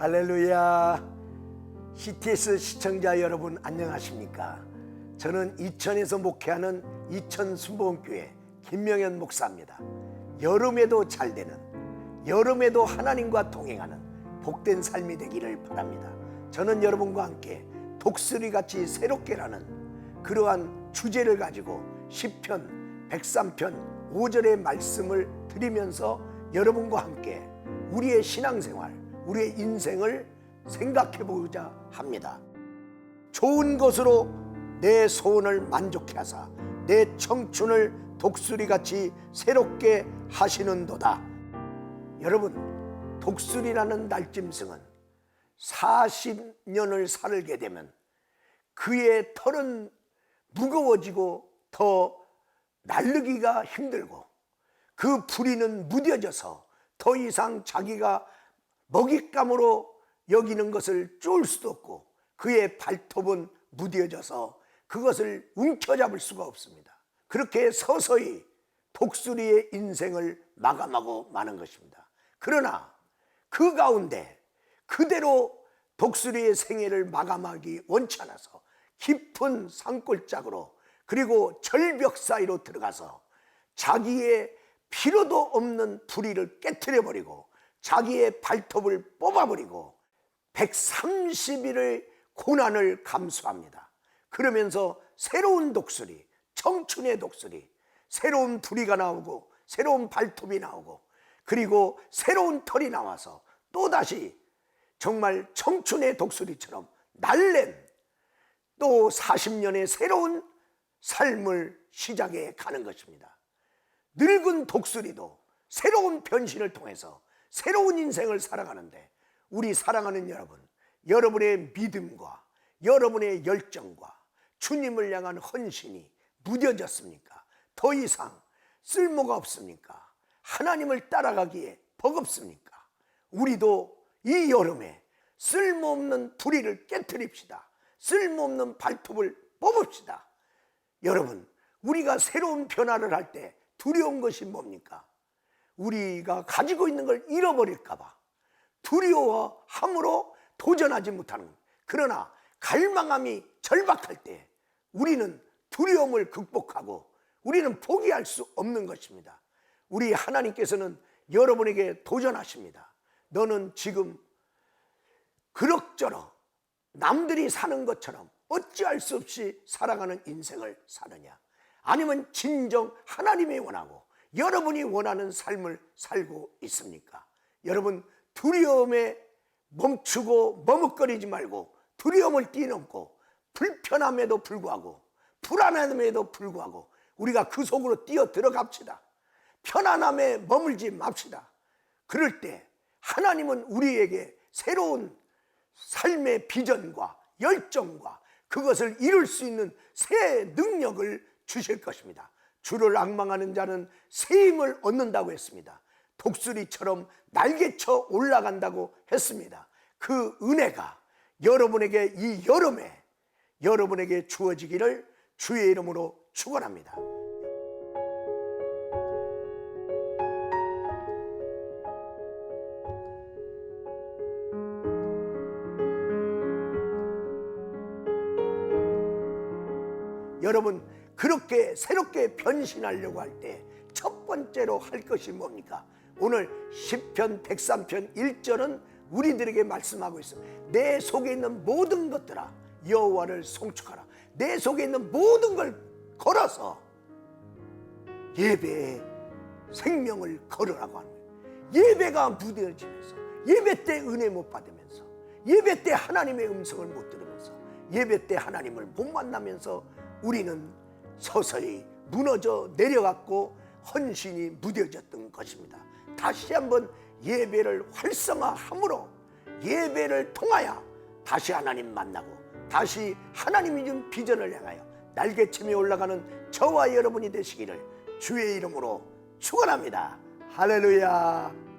할렐루야. CTS 시청자 여러분 안녕하십니까? 저는 이천에서 목회하는 이천 순복음교회 김명현 목사입니다. 여름에도 잘 되는 여름에도 하나님과 동행하는 복된 삶이 되기를 바랍니다. 저는 여러분과 함께 독수리 같이 새롭게라는 그러한 주제를 가지고 시편 103편 5절의 말씀을 드리면서 여러분과 함께 우리의 신앙생활, 우리의 인생을 생각해 보고자 합니다. 좋은 것으로 내 소원을 만족해 하사 내 청춘을 독수리같이 새롭게 하시는도다. 여러분, 독수리라는 날짐승은 40년을 살게 되면 그의 털은 무거워지고 더 날르기가 힘들고 그 부리는 무뎌져서 더 이상 자기가 먹잇감으로 여기는 것을 쫄 수도 없고 그의 발톱은 무뎌져서 그것을 움켜잡을 수가 없습니다. 그렇게 서서히 독수리의 인생을 마감하고 마는 것입니다. 그러나 그 가운데 그대로 독수리의 생애를 마감하기 원치 않아서 깊은 산골짜기로 그리고 절벽 사이로 들어가서 자기의 필요도 없는 부리를 깨뜨려 버리고 자기의 발톱을 뽑아버리고 130일의 고난을 감수합니다. 그러면서 새로운 독수리, 청춘의 독수리, 새로운 부리가 나오고 새로운 발톱이 나오고 그리고 새로운 털이 나와서 또다시 정말 청춘의 독수리처럼 날랜 또 40년의 새로운 삶을 시작해 가는 것입니다. 늙은 독수리도 새로운 변신을 통해서 새로운 인생을 살아가는데 우리 사랑하는 여러분, 여러분의 믿음과 여러분의 열정과 주님을 향한 헌신이 무뎌졌습니까? 더 이상 쓸모가 없습니까? 하나님을 따라가기에 버겁습니까? 우리도 이 여름에 쓸모없는 부리를 깨뜨립시다. 쓸모없는 발톱을 뽑읍시다. 여러분, 우리가 새로운 변화를 할 때 두려운 것이 뭡니까? 우리가 가지고 있는 걸 잃어버릴까봐 두려워함으로 도전하지 못하는 것. 그러나 갈망함이 절박할 때 우리는 두려움을 극복하고 우리는 포기할 수 없는 것입니다. 우리 하나님께서는 여러분에게 도전하십니다. 너는 지금 그럭저럭 남들이 사는 것처럼 어찌할 수 없이 살아가는 인생을 사느냐? 아니면 진정 하나님이 원하고 여러분이 원하는 삶을 살고 있습니까? 여러분 두려움에 멈추고 머뭇거리지 말고 두려움을 뛰넘고 불편함에도 불구하고 불안함에도 불구하고 우리가 그 속으로 뛰어 들어갑시다. 편안함에 머물지 맙시다. 그럴 때 하나님은 우리에게 새로운 삶의 비전과 열정과 그것을 이룰 수 있는 새 능력을 주실 것입니다. 주를 악망하는 자는 새 힘을 얻는다고 했습니다. 독수리처럼 날개쳐 올라간다고 했습니다. 그 은혜가 여러분에게 이 여름에 여러분에게 주어지기를 주의 이름으로 축원합니다. 여러분 그렇게 새롭게 변신하려고 할 때 첫 번째로 할 것이 뭡니까? 오늘 10편 103편 1절은 우리들에게 말씀하고 있습니다. 내 속에 있는 모든 것들아 여호와를 송축하라. 내 속에 있는 모든 걸 걸어서 예배에 생명을 걸으라고 하는 거예요. 예배가 무뎌지면서 예배 때 은혜 못 받으면서 예배 때 하나님의 음성을 못 들으면서 예배 때 하나님을 못 만나면서 우리는 서서히 무너져 내려갔고 헌신이 무뎌졌던 것입니다. 다시 한번 예배를 활성화함으로 예배를 통하여 다시 하나님 만나고 다시 하나님이 준 비전을 향하여 날개치며 올라가는 저와 여러분이 되시기를 주의 이름으로 축원합니다. 할렐루야.